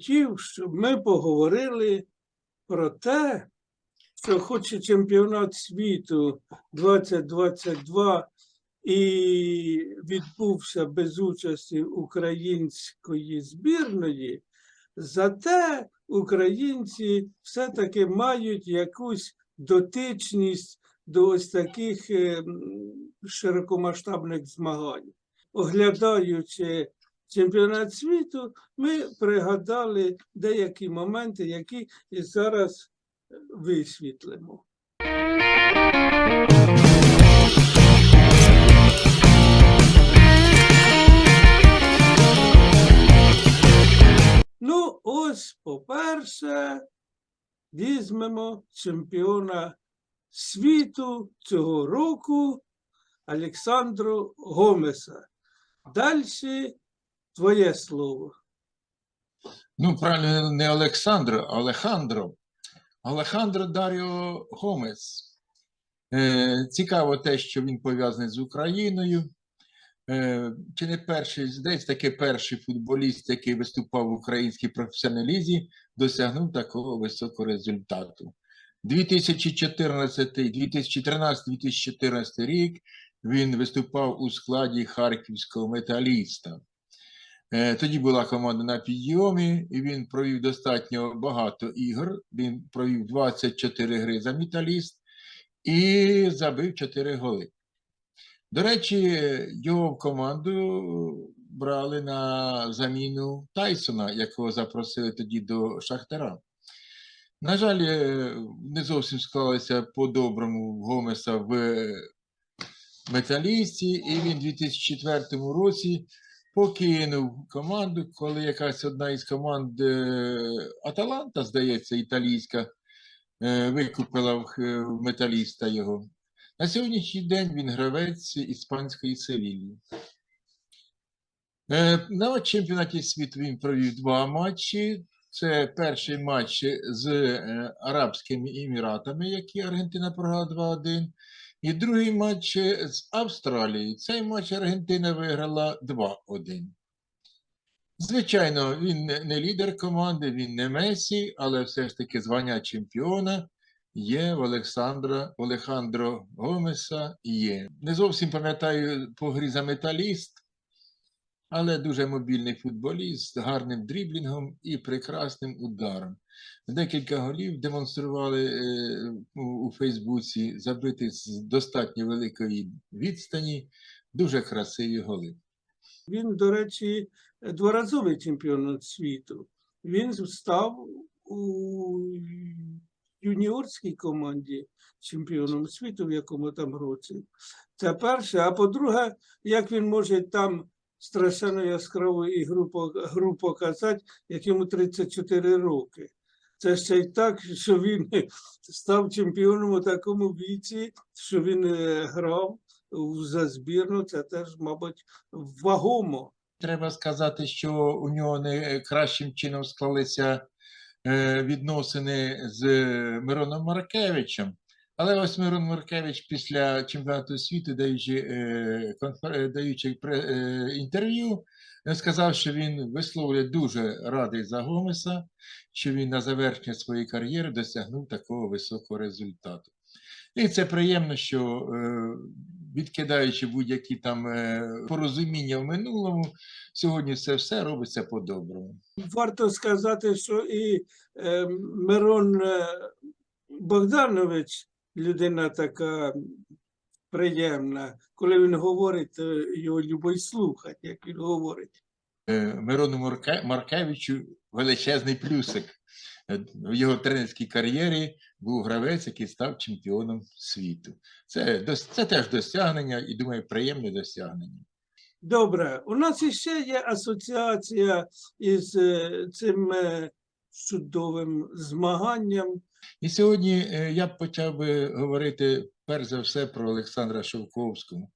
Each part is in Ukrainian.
хотів, щоб ми поговорили про те, що хоч і чемпіонат світу 2022 і відбувся без участі української збірної, зате українці все-таки мають якусь дотичність до ось таких е, широкомасштабних змагань. Оглядаючи чемпіонат світу, ми пригадали деякі моменти, які зараз е, висвітлимо. Ну, ось, по-перше, візьмемо чемпіона світу цього року Олександру Гомеса. Далі твоє слово. Ну, правильно, не Олександро, а Алехандро. Алехандро Даріо Гомес. Е, цікаво те, що він пов'язаний з Україною. Е, чи не перший, десь таки перший футболіст, який виступав в українській професіональній лізі, досягнув такого високого результату. 2014, 2013, 2014 рік він виступав у складі харківського металіста. Е, Тоді була команда на підйомі, і він провів достатньо багато ігор. Він провів 24 гри за металіст і забив 4 голи. До речі, його в команду брали на заміну Тайсона, якого запросили тоді до Шахтера. На жаль, е, не зовсім склалося по-доброму Гомеса в металісті, і він у 2004 році покинув команду, коли якась одна із команд е, Аталанта, здається, італійська, е, викупила в, металіста його. На сьогоднішній день він гравець іспанської Севілії. Е, На чемпіонаті світу він провів два матчі. Це перший матч з е, Арабськими Еміратами, які Аргентина програла 2-1. І другий матч з Австралією. Цей матч Аргентина виграла 2-1. Звичайно, він не лідер команди, він не Месі, але все ж таки звання чемпіона є в Олександра Олехандро Гомеса. Є. Не зовсім пам'ятаю по грі за металіст, але дуже мобільний футболіст з гарним дріблінгом і прекрасним ударом. Декілька голів демонстрували е, у, Фейсбуці, забити з достатньо великої відстані, дуже красиві голи. Він, до речі, дворазовий чемпіон світу. Він став у юніорській команді чемпіоном світу, в якому там році. Це перше. А по-друге, як він може там страшенно яскраву ігру, гру показати, як йому 34 роки. Це ще й так, що він став чемпіоном у такому віці, що він е, грав за збірну, це теж, мабуть, вагомо. Треба сказати, що у нього не кращим чином склалися е, відносини з Мироном Маркевичем. Але ось Мирон Маркевич після чемпіонату світу, даючи, е, е, даючи е, інтерв'ю, е, сказав, що він висловлює дуже радий за Гомеса, що він на завершення своєї кар'єри досягнув такого високого результату. І це приємно, що е, відкидаючи будь-які там е, порозуміння в минулому, сьогодні це все робиться по-доброму. Варто сказати, що і е, Мирон Богданович людина така приємна. Коли він говорить, то його любой слухати, як він говорить. Е, Мирону Марке- Маркевичу величезний плюсик. Е, В його тренерській кар'єрі був гравець, який став чемпіоном світу. Це, це теж досягнення і, думаю, приємне досягнення. Добре, у нас іще є асоціація із е, цим чудовим змаганням. І сьогодні е, я б почав би говорити перш за все про Олександра Шовковського.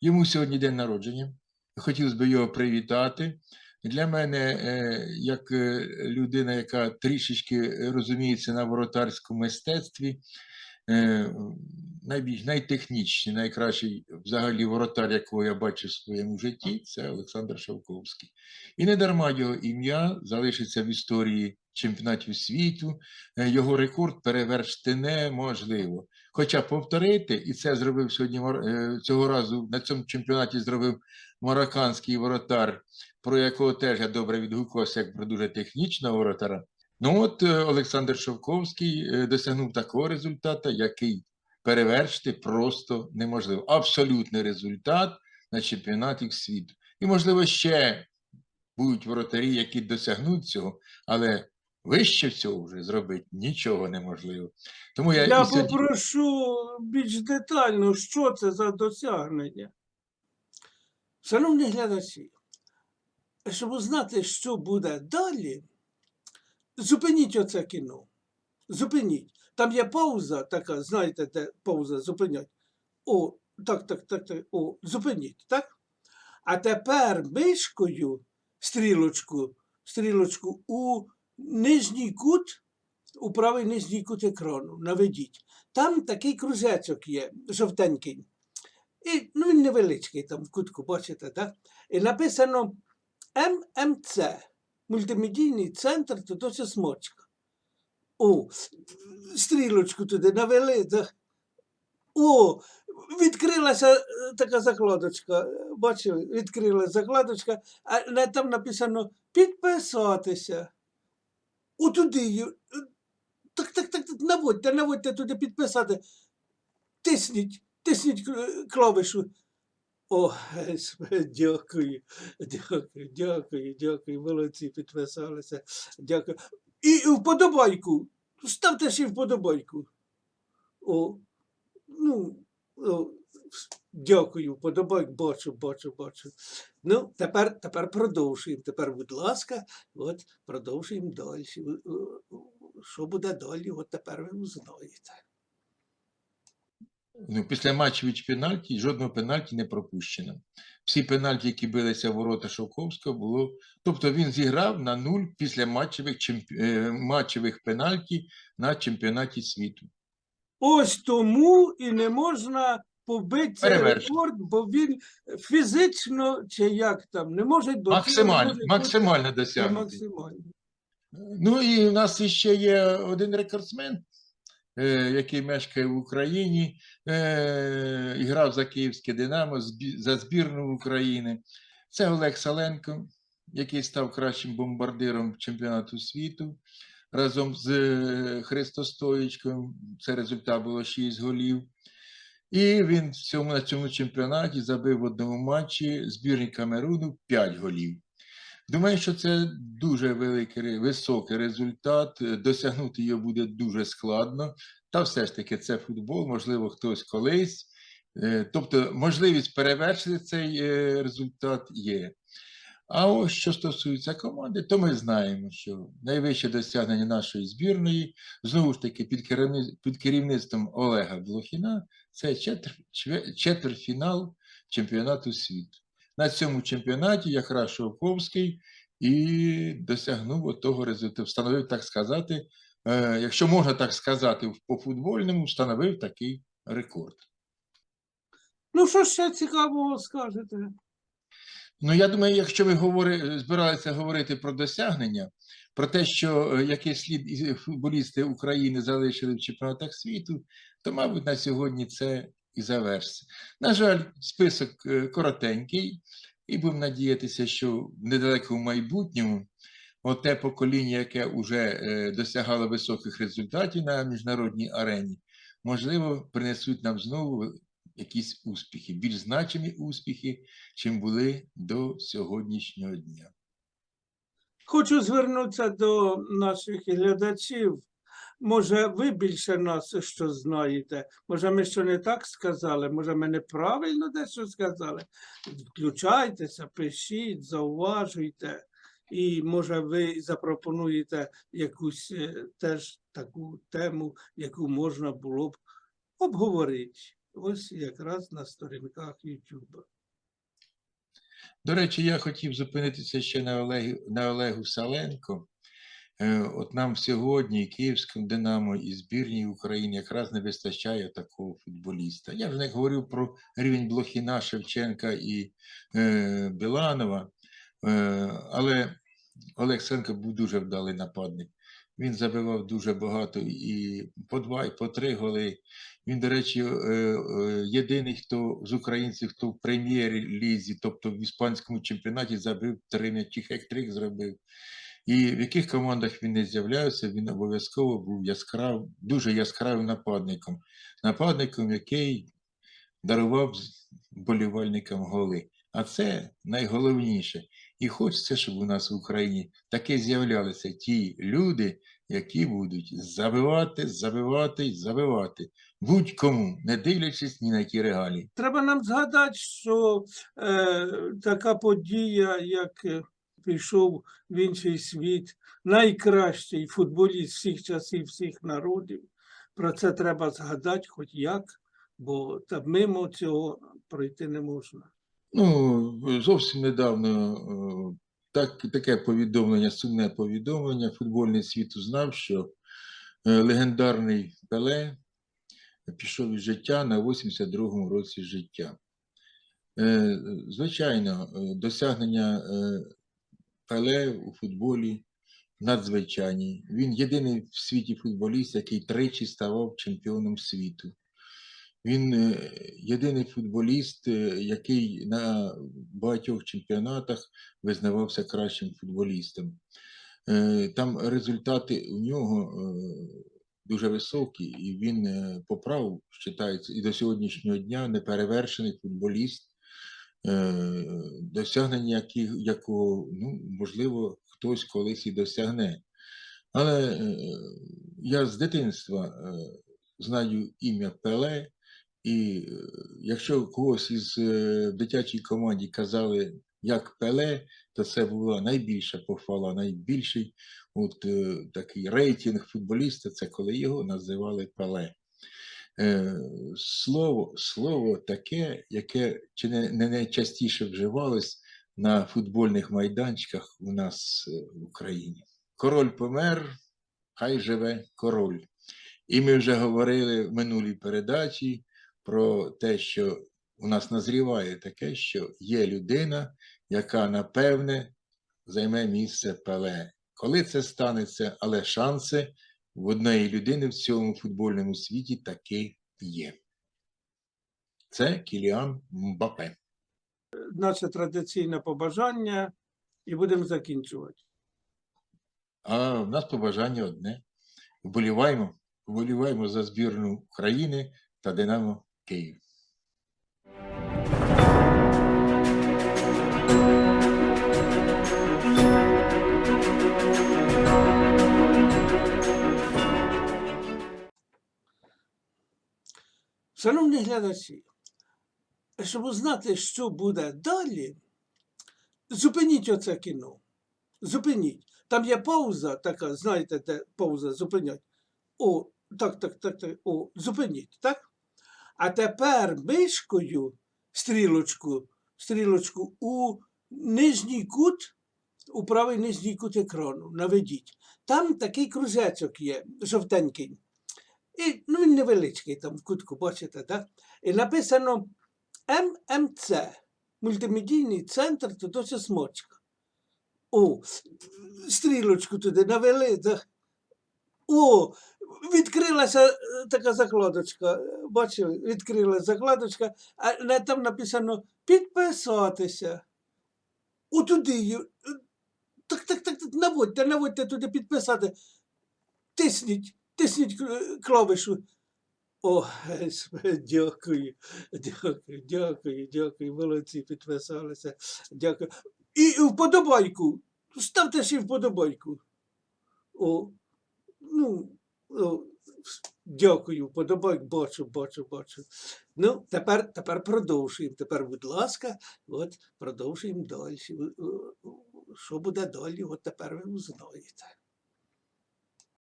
Йому сьогодні день народження. Хотів би його привітати. Для мене, е, як е, людина, яка трішечки розуміється на воротарському мистецтві, найбільш найтехнічний, найкращий взагалі воротар, якого я бачив в своєму житті, це Олександр Шовковський. І не дарма його ім'я залишиться в історії чемпіонатів світу. Е, Його рекорд перевершити неможливо. Хоча повторити, і це зробив сьогодні е, цього разу на цьому чемпіонаті зробив марокканський воротар, про якого теж я добре відгукувався як про дуже технічного воротара. Ну от е, Олександр Шовковський е, досягнув такого результату, який перевершити просто неможливо. Абсолютний результат на чемпіонаті світу. І, можливо, ще будуть воротарі, які досягнуть цього, але вище цього вже зробити нічого неможливо. Тому я, Я сьогодні... попрошу більш детально, що це за досягнення. Шановні глядачі, щоб узнати, що буде далі, зупиніть оце кіно. Зупиніть. Там є пауза така, знаєте, де пауза зупинять. О, так, так, так, так. О, зупиніть, так? А тепер мишкою стрілочку, стрілочку у нижній кут, у правий нижній кут екрану наведіть. Там такий кружечок є, жовтенький. І, ну, він невеличкий там в кутку, бачите, так? І написано ММЦ, мультимедійний центр Тодося Смочка. О, стрілочку туди навели. О, відкрилася е, така закладочка. е, Бачили, відкрилася закладочка, а там написано підписатися. Отуди. е, Так, так, так, так, наводьте, наводьте туди підписати. Тисніть, тисніть к- клавішу. О, дякую, дякую, дякую, дякую. Молодці, підписалися. Дякую. І вподобайку. Ставте ще вподобайку. О, ну, о, дякую, вподобайк, бачу, бачу, бачу. Ну, тепер, тепер продовжуємо. Тепер, будь ласка, от продовжуємо далі. Що буде далі, от тепер ви узнаєте. Ну, після матчів пенальті жодного пенальті не пропущено. Всі пенальті, які билися в ворота Шовковського, було. Тобто він зіграв на нуль після матчевих, чемп... е, матчевих пенальті на чемпіонаті світу. Ось тому і не можна побити цей рекорд, бо він фізично чи як там не може до Максимально, максимально досягнути. максимально. Ну і в нас ще є один рекордсмен, який мешкає в Україні, е, і грав за Київське Динамо за збірну України. Це Олег Саленко, який став кращим бомбардиром чемпіонату світу разом з е, Христостоїчком. Це результат було 6 голів. І він на цьому чемпіонаті забив в одному матчі збірні Камеруну 5 голів. Думаю, що це дуже великий, високий результат. е, Досягнути його буде дуже складно. Та все ж таки це футбол, можливо, хтось колись. Е, Тобто можливість перевершити цей е, результат є. А ось що стосується команди, то ми знаємо, що найвище досягнення нашої збірної, знову ж таки, під, керівництвом Олега Блохіна, це четвер, четвертьфінал чемпіонату світу. На цьому чемпіонаті якраз Шовковський і досягнув того результату, встановив, так сказати, е, якщо можна так сказати, по футбольному встановив такий рекорд. Ну, що ще цікавого скажете? Ну, я думаю, якщо ви говори, збиралися говорити про досягнення, про те, що е, який слід футболісти України залишили в чемпіонатах світу, то, мабуть, на сьогодні це і завершиться. На жаль, список е, коротенький, і будемо надіятися, що в недалекому майбутньому те покоління, яке вже досягало високих результатів на міжнародній арені, можливо, принесуть нам знову якісь успіхи, більш значимі успіхи, чим були до сьогоднішнього дня. Хочу звернутися до наших глядачів. Може, ви більше нас що знаєте? Може, ми що не так сказали? Може, ми неправильно дещо сказали? Включайтеся, пишіть, зауважуйте. І може ви запропонуєте якусь е, теж таку тему, яку можна було б обговорити. Ось якраз на сторінках YouTube. До речі, я хотів зупинитися ще на Олегу, на Олегу Саленко. Е, От нам сьогодні Київському Динамо, і збірній України якраз не вистачає такого футболіста. Я вже не говорю про рівень Блохіна, Шевченка і е, Біланова, е, але Олег Сенко був дуже вдалий нападник. Він забивав дуже багато і по два, і по три голи. Він, до речі, е, е, єдиний, хто з українців, хто в прем'єр-лізі, тобто в іспанському чемпіонаті забив три м'ячі, хек-трик зробив. І в яких командах він не з'являвся, він обов'язково був яскрав, дуже яскравим нападником. Нападником, який дарував вболівальникам голи. А це найголовніше. І хочеться, щоб у нас в Україні таки з'являлися ті люди, які будуть забивати, забивати забивати. Будь-кому, не дивлячись ні на які регалії. Треба нам згадати, що е, така подія, як е, пішов в інший світ, найкращий футболіст всіх часів, всіх народів. Про це треба згадати хоч як, бо та мимо цього пройти не можна. Ну, зовсім недавно е, так, таке повідомлення, сумне повідомлення. Футбольний світ узнав, що е, легендарний Пеле пішов із життя на 82-му році життя. Е, Звичайно, досягнення Пеле у футболі надзвичайні. Він єдиний в світі футболіст, який тричі ставав чемпіоном світу. Він е, єдиний футболіст, е, який на багатьох чемпіонатах визнавався кращим футболістом. Е, Там результати у нього дуже високі, і він по вважається і до сьогоднішнього дня неперевершений футболіст, досягнення яких, якого, ну, можливо, хтось колись і досягне. Але е, я з дитинства е, знаю ім'я Пеле, і е, якщо когось із е, в дитячій команді казали як Пеле, то це була найбільша похвала, найбільший от, е, такий рейтинг футболіста, це коли його називали Пеле. Е, Слово, слово таке, яке чи не, не найчастіше вживалось на футбольних майданчиках у нас е, в Україні. Король помер, хай живе король. І ми вже говорили в минулій передачі про те, що у нас назріває таке, що є людина, яка напевне займе місце Пеле. Коли це станеться, але шанси в одної людини в цьому футбольному світі таки є. Це Кіліан Мбапе. Наше традиційне побажання, і будемо закінчувати. А в нас побажання одне. Вболіваємо, вболіваємо за збірну України та Динамо Київ. Шановні глядачі, щоб узнати, що буде далі, зупиніть оце кіно. Зупиніть. Там є пауза така, знаєте, де пауза, зупинять. О, так, так, так, так. О, зупиніть, так? А тепер мишкою стрілочку, стрілочку у нижній кут, у правий нижній кут екрану наведіть. Там такий кружечок є, жовтенький. І, ну, він невеличкий там в кутку, бачите, так? І написано ММЦ, мультимедійний центр Тодося Смочка. О, стрілочку туди навели. так. О, відкрилася е, така закладочка. Бачили, відкрилася закладочка, а там написано підписатися. Отуди. е, Так, так, так, так, наводьте, наводьте туди підписати. Тисніть, тисніть клавішу. О, дякую, дякую, дякую, дякую. Молодці, підписалися. Дякую. І вподобайку. Ставте ще вподобайку. О, ну, о, дякую, вподобайк, бачу, бачу, бачу. Ну, тепер, тепер продовжуємо. Тепер, будь ласка, от продовжуємо далі. Що буде далі, от тепер ви узнаєте.